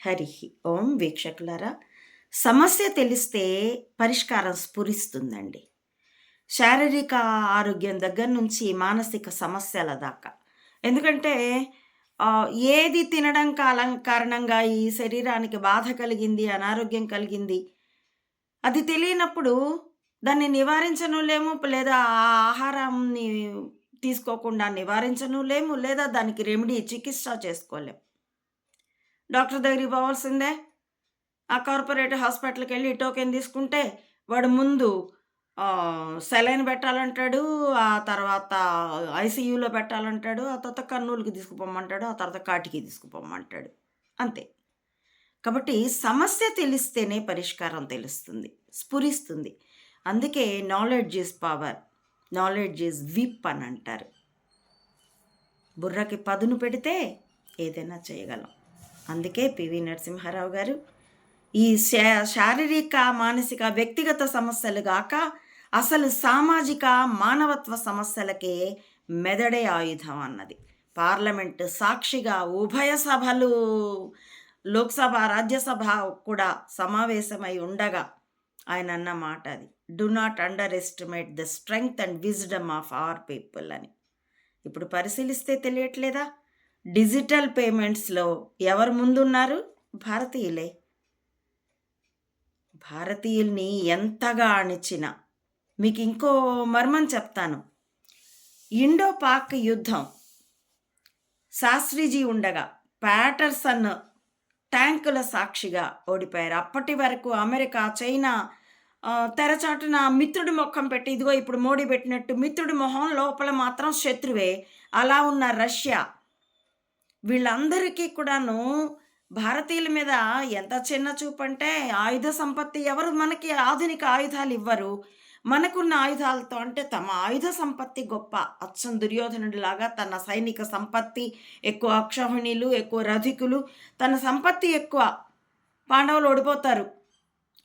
హరి ఓం వీక్షకులారా. సమస్య తెలిస్తే పరిష్కారం స్ఫురిస్తుందండి. శారీరక ఆరోగ్యం దగ్గర నుంచి మానసిక సమస్యల దాకా. ఎందుకంటే ఏది తినడం కాలం కారణంగా ఈ శరీరానికి బాధ కలిగింది అనారోగ్యం కలిగింది అది తెలియనప్పుడు దాన్ని నివారించను లేము లేదా ఆ ఆహారాన్ని తీసుకోకుండా నివారించను లేము లేదా దానికి రెమెడీ చికిత్స చేసుకోలేము. డాక్టర్ దగ్గరికి పోవాల్సిందే. ఆ కార్పొరేట్ హాస్పిటల్కి వెళ్ళి టోకెన్ తీసుకుంటే వాడు ముందు సెలైన్ పెట్టాలంటాడు ఆ తర్వాత ఐసీయూలో పెట్టాలంటాడు ఆ తర్వాత కర్నూలుకి తీసుకుపోమంటాడు ఆ తర్వాత కాటికి తీసుకుపోమంటాడు. అంతే. కాబట్టి సమస్య తెలిస్తేనే పరిష్కారం తెలుస్తుంది స్ఫురిస్తుంది. అందుకే knowledge is power knowledge is whip అని అంటారు. బుర్రకి పదును పెడితే ఏదైనా చేయగలం. అందుకే పివి నరసింహారావు గారు ఈ శారీరక మానసిక వ్యక్తిగత సమస్యలు గాక అసలు సామాజిక మానవత్వ సమస్యలకే మెదడే ఆయుధం అన్నది. పార్లమెంట్ సాక్షిగా ఉభయ సభలు లోక్సభ రాజ్యసభ కూడా సమావేశమై ఉండగా ఆయన అన్న మాట అది. Do not underestimate the strength and wisdom of our people అని. ఇప్పుడు పరిశీలిస్తే తెలియట్లేదా? డిజిటల్ పేమెంట్స్లో ఎవరు ముందున్నారు? భారతీయులే. భారతీయుల్ని ఎంతగా అణిచిన. మీకు ఇంకో మర్మం చెప్తాను. ఇండో పాక్ యుద్ధం. శాస్త్రిజీ ఉండగా ప్యాటర్సన్ ట్యాంకుల సాక్షిగా ఓడిపోయారు. అప్పటి వరకు అమెరికా చైనా తెరచాటున మిత్రుడి ముఖం పెట్టి ఇదిగో ఇప్పుడు మోడీ పెట్టినట్టు మిత్రుడి మొహం లోపల మాత్రం శత్రువే. అలా ఉన్న రష్యా వీళ్ళందరికీ కూడాను భారతీయుల మీద ఎంత చిన్న చూపు అంటే ఆయుధ సంపత్తి ఎవరు మనకి ఆధునిక ఆయుధాలు ఇవ్వరు. మనకున్న ఆయుధాలతో అంటే తమ ఆయుధ సంపత్తి గొప్ప. అచ్చం దుర్యోధనుడిలాగా తన సైనిక సంపత్తి ఎక్కువ అక్షోహిణీలు ఎక్కువ రధికులు తన సంపత్తి ఎక్కువ పాండవులు ఓడిపోతారు.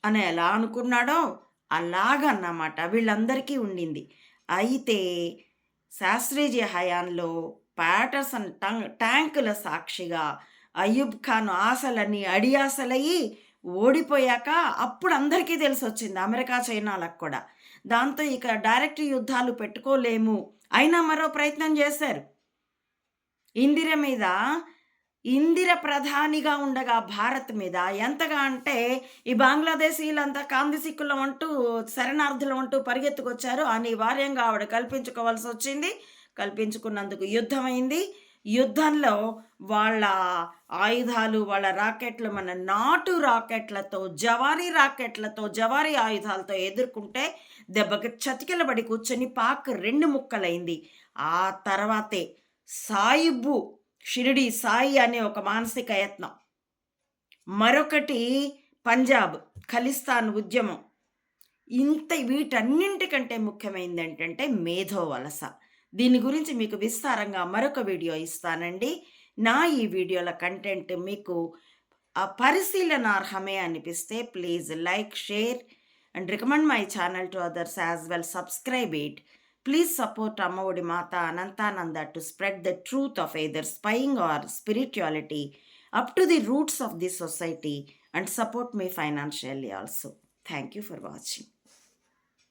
అని ఎలా అనుకున్నాడో అలాగన్నమాట వీళ్ళందరికీ ఉండింది. అయితే శాస్త్రీజీ హయాంలో ప్యాటర్సన్ టంగ్ ట్యాంకుల సాక్షిగా అయ్యూబ్ ఖాన్ ఆశలన్నీ అడియాసలయ్యి ఓడిపోయాక అప్పుడు అందరికీ తెలిసి వచ్చింది అమెరికా చైనాలకు కూడా. దాంతో ఇక డైరెక్ట్ యుద్ధాలు పెట్టుకోలేము. అయినా మరో ప్రయత్నం చేశారు. ఇందిర మీద ఇందిర ప్రధానిగా ఉండగా భారత్ మీద ఎంతగా అంటే ఈ బంగ్లాదేశీలంతా కాందిసిక్కులం అంటూ శరణార్థులం అంటూ పరిగెత్తుకొచ్చారు. అనివార్యంగా ఆవిడ కల్పించుకోవాల్సి వచ్చింది కల్పించుకున్నందుకు యుద్ధమైంది. యుద్ధంలో వాళ్ళ ఆయుధాలు వాళ్ళ రాకెట్లు మన నాటు రాకెట్లతో జవారీ రాకెట్లతో జవారీ ఆయుధాలతో ఎదుర్కొంటే దెబ్బకి చతికిలబడి కూర్చొని పాక్ రెండు ముక్కలైంది. ఆ తర్వాతే సాయిబు షిరిడి సాయి అనే ఒక మానసిక యత్నం. మరొకటి పంజాబ్ ఖలిస్తాన్ ఉద్యమం. ఇంత వీటన్నింటికంటే ముఖ్యమైనది ఏంటంటే మేధో వలస. దీని గురించి మీకు విస్తారంగా మరొక వీడియో ఇస్తానండి. నా ఈ వీడియోల కంటెంట్ మీకు పరిశీలనార్హమే అనిపిస్తే please like share and recommend my channel to others as well subscribe it. Please support Ammaodi Mata Anantananda to spread the truth of either spying or spirituality up to the roots of the society and support me financially also. Thank you for watching.